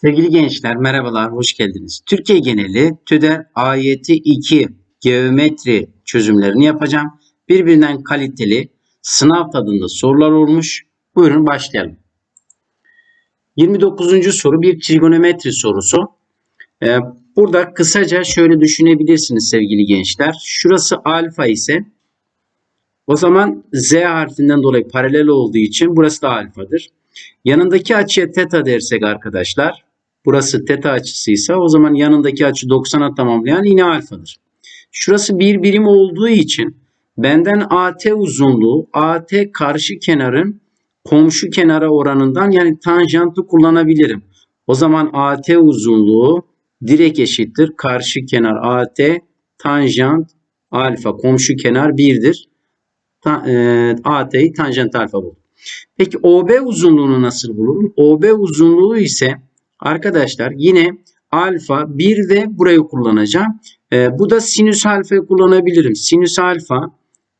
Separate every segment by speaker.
Speaker 1: Sevgili gençler merhabalar, hoş geldiniz. Türkiye geneli TÜDER AYT 2 geometri çözümlerini yapacağım. Birbirinden kaliteli sınav tadında sorular olmuş. Buyurun başlayalım. 29. soru bir trigonometri sorusu. Ee, burada kısaca şöyle düşünebilirsiniz sevgili gençler. Şurası alfa ise o zaman z harfinden dolayı paralel olduğu için burası da alfadır. Yanındaki açıya teta dersek arkadaşlar burası teta açısıysa o zaman yanındaki açı 90'a tamamlayan yine alfadır. Şurası bir birim olduğu için benden AT uzunluğu AT karşı kenarın komşu kenara oranından yani tanjantı kullanabilirim. O zaman AT uzunluğu direkt eşittir. Karşı kenar AT tanjant alfa komşu kenar 1'dir. Ta, e, AT'yi tanjant alfa buldum. Peki OB uzunluğunu nasıl bulurum? OB uzunluğu ise arkadaşlar yine alfa 1 ve burayı kullanacağım. E, bu da sinüs alfayı kullanabilirim. Sinüs alfa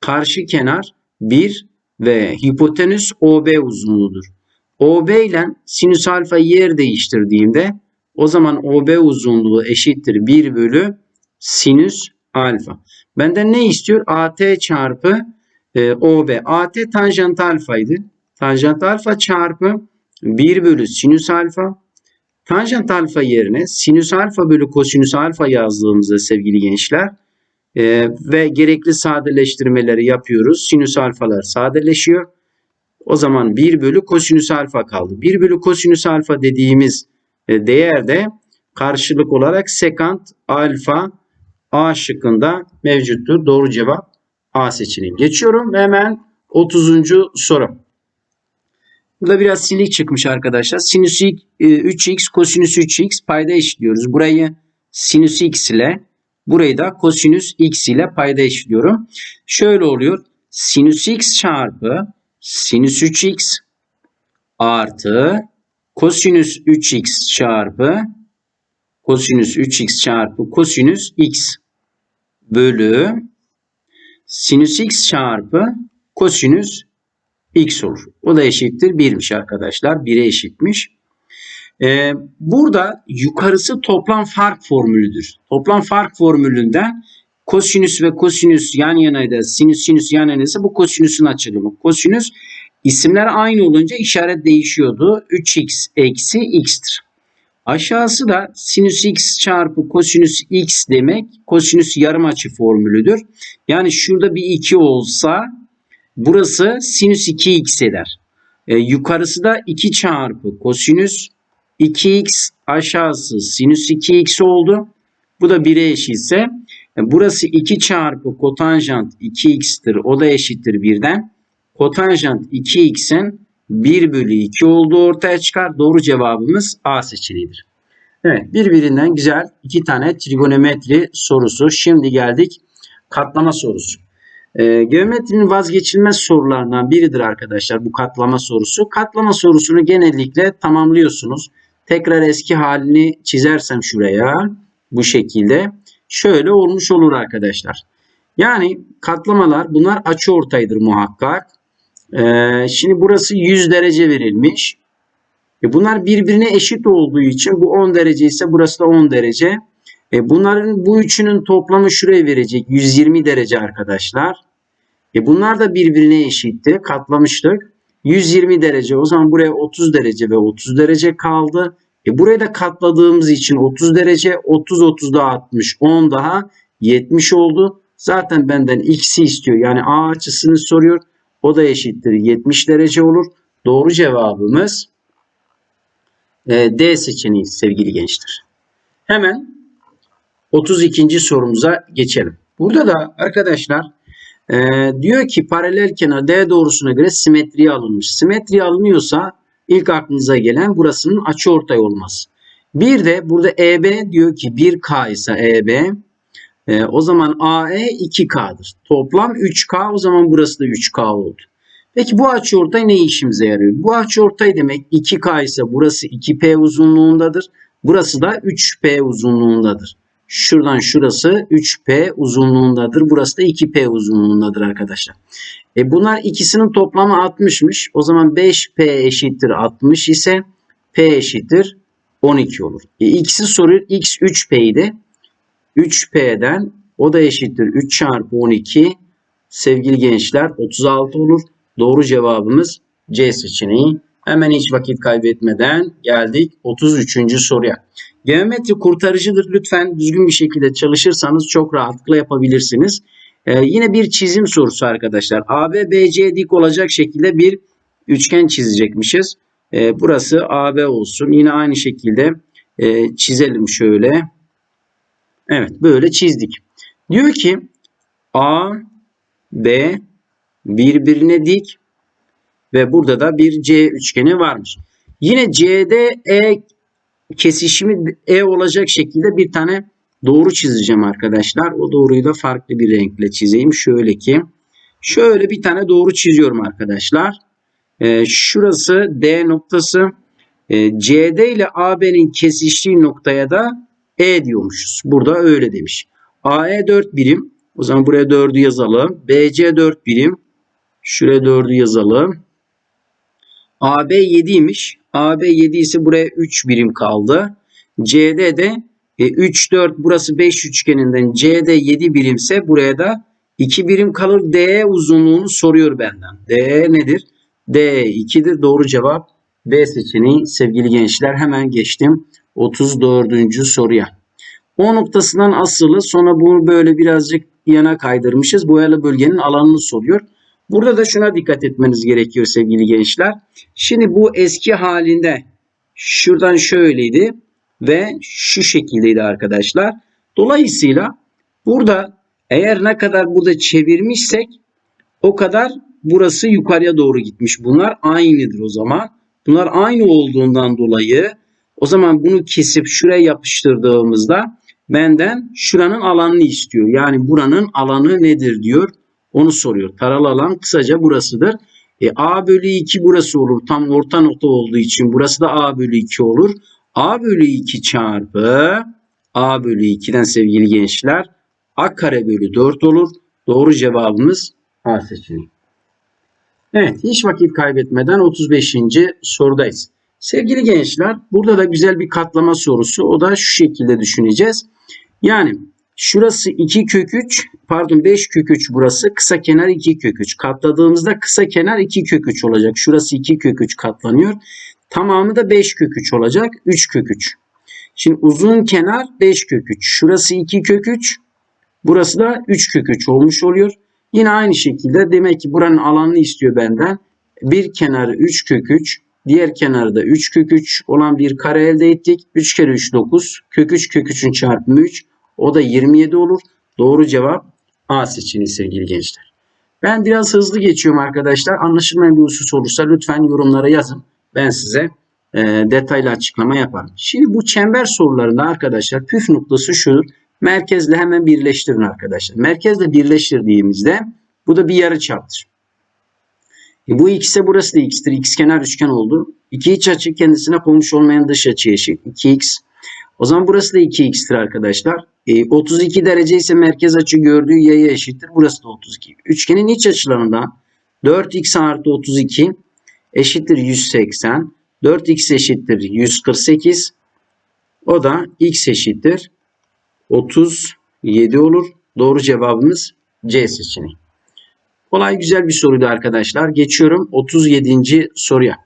Speaker 1: karşı kenar 1 ve hipotenüs OB uzunluğudur. OB ile sinüs alfa yer değiştirdiğimde o zaman OB uzunluğu eşittir 1 bölü sinüs alfa. Benden ne istiyor? AT çarpı e, OB. AT tanjant alfaydı. Tanjant alfa çarpı 1 bölü sinüs alfa. Tanjant alfa yerine sinüs alfa bölü kosinüs alfa yazdığımızda sevgili gençler e, ve gerekli sadeleştirmeleri yapıyoruz. Sinüs alfalar sadeleşiyor. O zaman 1 bölü kosinüs alfa kaldı. 1 bölü kosinüs alfa dediğimiz e, değer de karşılık olarak sekant alfa A şıkkında mevcuttur. Doğru cevap A seçeneği. Geçiyorum hemen 30. soru. Burada biraz silik çıkmış arkadaşlar. Sinüs 3x, kosinüs 3x payda eşitliyoruz. Burayı sinüs x ile, burayı da kosinüs x ile payda eşitliyorum. Şöyle oluyor. Sinüs x çarpı sinüs 3x artı kosinüs 3x çarpı kosinüs 3x çarpı kosinüs x bölü sinüs x çarpı kosinüs x olur. O da eşittir 1'miş arkadaşlar. 1'e eşitmiş. Ee, burada yukarısı toplam fark formülüdür. Toplam fark formülünden kosinüs ve kosinüs yan yanaydı. Sinüs sinüs yan yanaysa bu kosinüsün açılımı. Kosinüs isimler aynı olunca işaret değişiyordu. 3x eksi x'tir. Aşağısı da sinüs x çarpı kosinüs x demek kosinüs yarım açı formülüdür. Yani şurada bir 2 olsa burası sinüs 2x eder. E, yukarısı da 2 çarpı kosinüs 2x aşağısı sinüs 2x oldu. Bu da 1'e eşitse e, burası 2 çarpı kotanjant 2x'tir. O da eşittir 1'den. Kotanjant 2x'in 1 bölü 2 olduğu ortaya çıkar. Doğru cevabımız A seçeneğidir. Evet birbirinden güzel iki tane trigonometri sorusu. Şimdi geldik katlama sorusu. Ee, geometrinin vazgeçilmez sorularından biridir arkadaşlar bu katlama sorusu. Katlama sorusunu genellikle tamamlıyorsunuz. Tekrar eski halini çizersem şuraya bu şekilde şöyle olmuş olur arkadaşlar. Yani katlamalar bunlar açı ortaydır muhakkak. Ee, şimdi burası 100 derece verilmiş. E bunlar birbirine eşit olduğu için bu 10 derece ise burası da 10 derece. E bunların bu üçünün toplamı şuraya verecek 120 derece arkadaşlar. E bunlar da birbirine eşitti. Katlamıştık. 120 derece o zaman buraya 30 derece ve 30 derece kaldı. E burayı da katladığımız için 30 derece 30 30 daha 60 10 daha 70 oldu. Zaten benden x'i istiyor. Yani A açısını soruyor. O da eşittir 70 derece olur. Doğru cevabımız e, D seçeneği sevgili gençler. Hemen 32. sorumuza geçelim. Burada da arkadaşlar e, diyor ki paralel kenar D doğrusuna göre simetriye alınmış. Simetriye alınıyorsa ilk aklınıza gelen burasının açıortay olması. Bir de burada EB diyor ki 1K ise EB e, o zaman AE 2K'dır. Toplam 3K o zaman burası da 3K oldu. Peki bu açıortay ne işimize yarıyor? Bu açıortay demek 2K ise burası 2P uzunluğundadır. Burası da 3P uzunluğundadır. Şuradan şurası 3P uzunluğundadır. Burası da 2P uzunluğundadır arkadaşlar. E bunlar ikisinin toplamı 60'mış. O zaman 5P eşittir 60 ise P eşittir 12 olur. E, x'i soruyor. x 3p'ydi. 3p'den o da eşittir 3 çarpı 12 sevgili gençler 36 olur. Doğru cevabımız C seçeneği. Hemen hiç vakit kaybetmeden geldik 33. soruya. Geometri kurtarıcıdır. Lütfen düzgün bir şekilde çalışırsanız çok rahatlıkla yapabilirsiniz. Ee, yine bir çizim sorusu arkadaşlar. AB, BC dik olacak şekilde bir üçgen çizecekmişiz. Ee, burası AB olsun. Yine aynı şekilde e, çizelim şöyle. Evet böyle çizdik. Diyor ki A, B birbirine dik ve burada da bir C üçgeni varmış. Yine CD E kesişimi E olacak şekilde bir tane doğru çizeceğim arkadaşlar. O doğruyu da farklı bir renkle çizeyim. Şöyle ki şöyle bir tane doğru çiziyorum arkadaşlar. Ee, şurası D noktası. Ee, CD ile AB'nin kesiştiği noktaya da E diyormuşuz. Burada öyle demiş. AE 4 birim. O zaman buraya 4'ü yazalım. BC 4 birim. Şuraya 4'ü yazalım. AB 7'ymiş. AB 7 ise buraya 3 birim kaldı. CD de e, 3, 4 burası 5 üçgeninden CD 7 birimse buraya da 2 birim kalır. DE uzunluğunu soruyor benden. DE nedir? D 2'dir. Doğru cevap B seçeneği sevgili gençler. Hemen geçtim 34. soruya. O noktasından asılı sonra bunu böyle birazcık yana kaydırmışız. Boyalı bölgenin alanını soruyor. Burada da şuna dikkat etmeniz gerekiyor sevgili gençler. Şimdi bu eski halinde şuradan şöyleydi ve şu şekildeydi arkadaşlar. Dolayısıyla burada eğer ne kadar burada çevirmişsek o kadar burası yukarıya doğru gitmiş. Bunlar aynıdır o zaman. Bunlar aynı olduğundan dolayı o zaman bunu kesip şuraya yapıştırdığımızda benden şuranın alanını istiyor. Yani buranın alanı nedir diyor. Onu soruyor. Taralı alan kısaca burasıdır. E, A bölü 2 burası olur. Tam orta nokta olduğu için burası da A bölü 2 olur. A bölü 2 çarpı A bölü 2'den sevgili gençler A kare bölü 4 olur. Doğru cevabımız A seçeneği. Evet hiç vakit kaybetmeden 35. sorudayız. Sevgili gençler burada da güzel bir katlama sorusu. O da şu şekilde düşüneceğiz. Yani şurası 2 kök 3 pardon 5 kök 3 burası kısa kenar 2 kök 3. Katladığımızda kısa kenar 2 kök 3 olacak. Şurası 2 kök 3 katlanıyor. Tamamı da 5 kök 3 olacak. 3 kök 3. Şimdi uzun kenar 5 kök 3. Şurası 2 kök 3. Burası da 3 kök 3 olmuş oluyor. Yine aynı şekilde demek ki buranın alanını istiyor benden. Bir kenarı 3 kök 3. Diğer kenarı da 3 kök 3 olan bir kare elde ettik. 3 kere 3 9. Kök 3 kök 3'ün çarpımı 3. O da 27 olur. Doğru cevap A seçeneği sevgili gençler. Ben biraz hızlı geçiyorum arkadaşlar. Anlaşılmayan bir husus olursa lütfen yorumlara yazın. Ben size e, detaylı açıklama yaparım. Şimdi bu çember sorularında arkadaşlar püf noktası şudur. Merkezle hemen birleştirin arkadaşlar. Merkezle birleştirdiğimizde bu da bir yarı çaptır. E bu x'e burası da x'tir. X kenar üçgen oldu. İki iç açı kendisine konmuş olmayan dış açı eşit. 2x. O zaman burası da 2x'tir arkadaşlar. E, 32 derece ise merkez açı gördüğü yaya eşittir. Burası da 32. Üçgenin iç açılarında 4x artı 32 eşittir 180. 4x eşittir 148. O da x eşittir 37 olur. Doğru cevabımız C seçeneği. Kolay güzel bir soruydu arkadaşlar. Geçiyorum 37. soruya.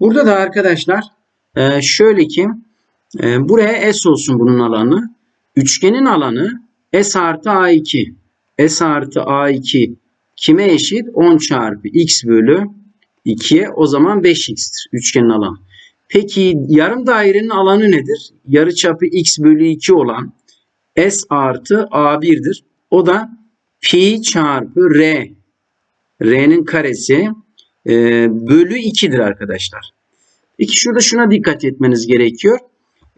Speaker 1: Burada da arkadaşlar e, şöyle ki e, buraya S olsun bunun alanı. Üçgenin alanı S artı A2. S artı A2 kime eşit? 10 çarpı X bölü 2'ye o zaman 5X'tir. Üçgenin alanı. Peki yarım dairenin alanı nedir? Yarı çapı X bölü 2 olan S artı A1'dir. O da pi çarpı R. R'nin karesi e, bölü 2'dir arkadaşlar. Peki şurada şuna dikkat etmeniz gerekiyor.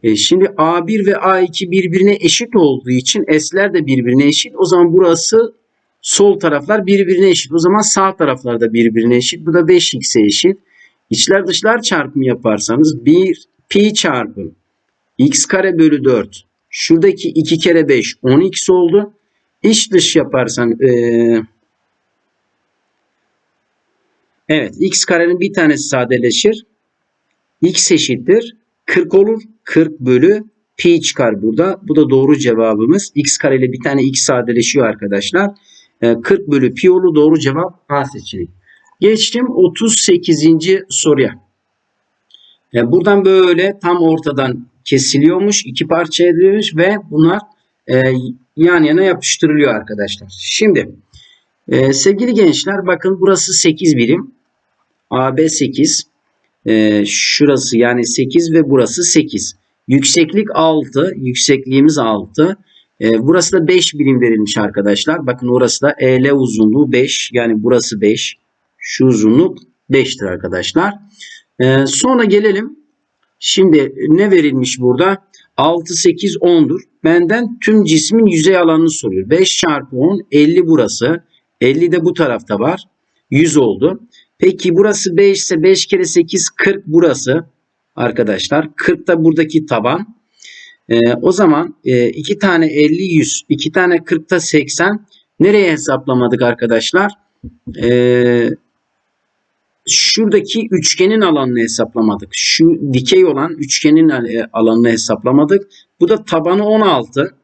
Speaker 1: E, şimdi A1 ve A2 birbirine eşit olduğu için S'ler de birbirine eşit. O zaman burası sol taraflar birbirine eşit. O zaman sağ taraflar da birbirine eşit. Bu da 5x'e eşit. İçler dışlar çarpımı yaparsanız 1 pi çarpı x kare bölü 4. Şuradaki 2 kere 5 10x oldu. İç dış yaparsan e, evet x karenin bir tanesi sadeleşir. x eşittir 40 olur. 40 bölü pi çıkar burada. Bu da doğru cevabımız. X kare ile bir tane x sadeleşiyor arkadaşlar. Ee, 40 bölü pi olur. Doğru cevap A seçeneği. Geçtim 38. soruya. Ee, buradan böyle tam ortadan kesiliyormuş. iki parça edilmiş ve bunlar e, yan yana yapıştırılıyor arkadaşlar. Şimdi e, sevgili gençler bakın burası 8 birim. AB 8. E, şurası yani 8 ve burası 8. Yükseklik 6. Yüksekliğimiz 6. E, burası da 5 birim verilmiş arkadaşlar. Bakın orası da EL uzunluğu 5. Yani burası 5. Şu uzunluk 5'tir arkadaşlar. E, sonra gelelim. Şimdi ne verilmiş burada? 6, 8, 10'dur. Benden tüm cismin yüzey alanını soruyor. 5 çarpı 10, 50 burası. 50 de bu tarafta var. 100 oldu. Peki burası 5 ise 5 kere 8, 40 burası. Arkadaşlar 40 da buradaki taban. Ee, o zaman e, 2 tane 50, 100. 2 tane 40'ta 80. Nereye hesaplamadık arkadaşlar? Ee, şuradaki üçgenin alanını hesaplamadık. Şu dikey olan üçgenin alanını hesaplamadık. Bu da tabanı 16.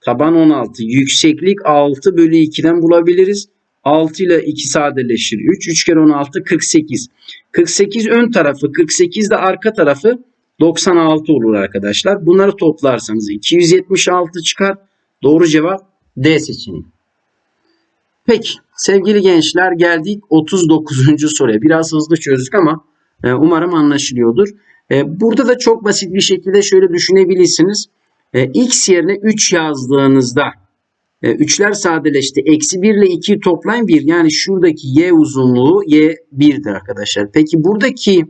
Speaker 1: Taban 16. Yükseklik 6 bölü 2'den bulabiliriz. 6 ile 2 sadeleşir. 3. 3 kere 16 48. 48 ön tarafı 48 de arka tarafı 96 olur arkadaşlar. Bunları toplarsanız 276 çıkar. Doğru cevap D seçeneği. Peki sevgili gençler geldik 39. soruya. Biraz hızlı çözdük ama e, umarım anlaşılıyordur. E, burada da çok basit bir şekilde şöyle düşünebilirsiniz. E, x yerine 3 yazdığınızda e, 3'ler sadeleşti. Eksi 1 ile 2'yi toplayın 1. Yani şuradaki y uzunluğu y 1'dir arkadaşlar. Peki buradaki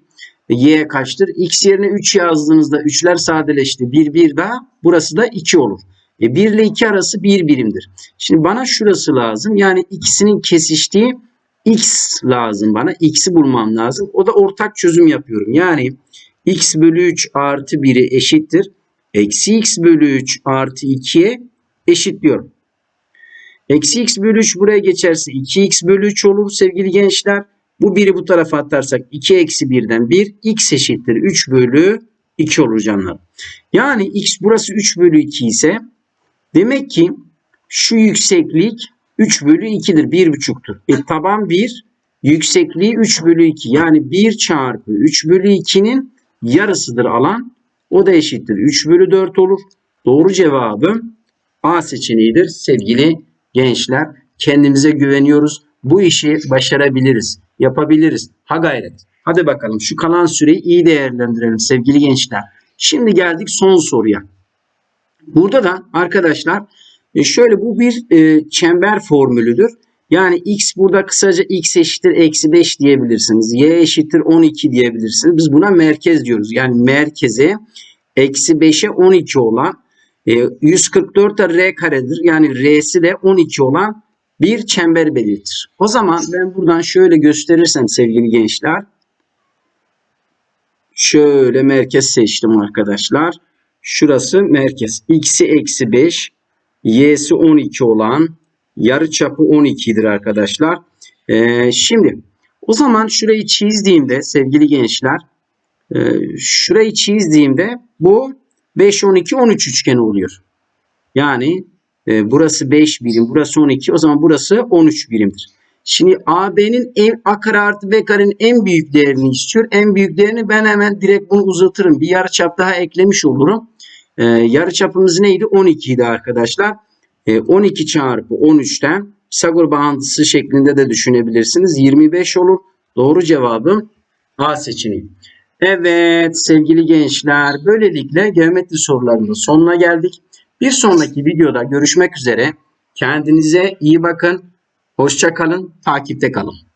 Speaker 1: y kaçtır? x yerine 3 yazdığınızda 3'ler sadeleşti. 1 1 daha. Burası da 2 olur. E 1 ile 2 arası 1 birimdir. Şimdi bana şurası lazım. Yani ikisinin kesiştiği x lazım bana. x'i bulmam lazım. O da ortak çözüm yapıyorum. Yani x bölü 3 artı 1'i eşittir. Eksi x bölü 3 artı 2'ye eşitliyorum. Eksi x bölü 3 buraya geçerse 2x bölü 3 olur sevgili gençler. Bu 1'i bu tarafa atarsak 2 eksi 1'den 1 x eşittir 3 bölü 2 olur canlar. Yani x burası 3 bölü 2 ise demek ki şu yükseklik 3 bölü 2'dir. 1,5'tur. E taban 1 yüksekliği 3 bölü 2 yani 1 çarpı 3 bölü 2'nin yarısıdır alan. O da eşittir. 3 bölü 4 olur. Doğru cevabım A seçeneğidir sevgili gençler. Kendimize güveniyoruz. Bu işi başarabiliriz. Yapabiliriz. Ha gayret. Hadi bakalım şu kalan süreyi iyi değerlendirelim sevgili gençler. Şimdi geldik son soruya. Burada da arkadaşlar e, şöyle bu bir e, çember formülüdür. Yani x burada kısaca x eşittir eksi 5 diyebilirsiniz. Y eşittir 12 diyebilirsiniz. Biz buna merkez diyoruz. Yani merkeze eksi 5'e 12 olan 144 da r karedir. Yani r'si de 12 olan bir çember belirtir. O zaman ben buradan şöyle gösterirsem sevgili gençler. Şöyle merkez seçtim arkadaşlar. Şurası merkez. X'i eksi 5. Y'si 12 olan yarı çapı 12'dir arkadaşlar. Ee, şimdi o zaman şurayı çizdiğimde sevgili gençler e, şurayı çizdiğimde bu 5, 12, 13 üçgeni oluyor. Yani e, burası 5 birim, burası 12. O zaman burası 13 birimdir. Şimdi AB'nin en A kare artı B karenin en büyük değerini istiyor. En büyük değerini ben hemen direkt bunu uzatırım. Bir yarıçap daha eklemiş olurum. Ee, yarıçapımız neydi? 12 idi arkadaşlar. Ee, 12 çarpı 13'ten Pisagor bağıntısı şeklinde de düşünebilirsiniz. 25 olur. Doğru cevabım A seçeneği. Evet sevgili gençler böylelikle geometri sorularının sonuna geldik. Bir sonraki videoda görüşmek üzere. Kendinize iyi bakın. Hoşça kalın. Takipte kalın.